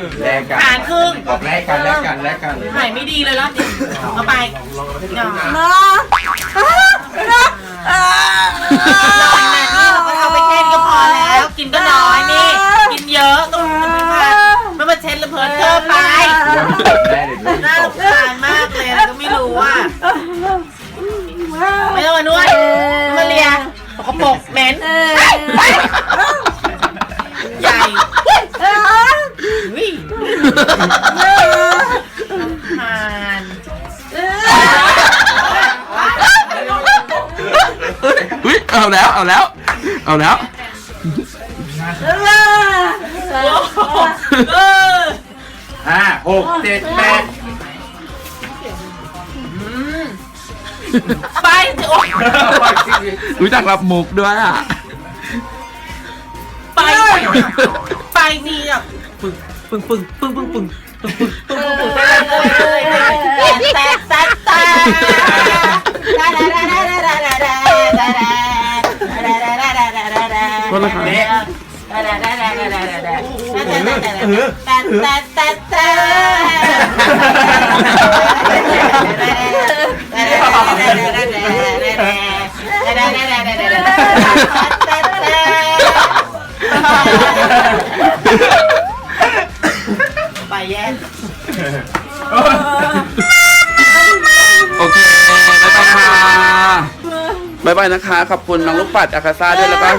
กันแลกกันแลกกันหายไม่ดีเลยรอบนี้เอาไปนอนเนาะอ่านอนนะนี่เราก็เอาไปแค่นี้ก็พอแล้ว กินก็น้อยนี่ กินเยอะต้องไม่มาเช็ดระเพิดเธอไปแม่เดี๋ยวดูน่าตรกำคาญมากเลยแล้วก็ไม่รู้ว่าไม่ต้องมานวดมาเลียสกปรกเหม็นเออใหญ่เออวิ่ง ทานอุ้ยเอาแล้วเอาแล้ว เอาแล้วเออห้าหกเจ็ดแปดไปโอ๊ยรู้จักรับมุกด้วยอะ ไป ไปนี่อะปึ้งปึ้งปึ้งปึ้งปึ้งปึ้งปึ้งปึ้งปึ้งปึ้งไปเลยแต่แต่แต่ ไปแย่โอเคบ๊ายบายค่ะบ๊ายบายนะคะ ขอบคุณน้องลูกปัดอาคาซ่าด้วยแล้วก็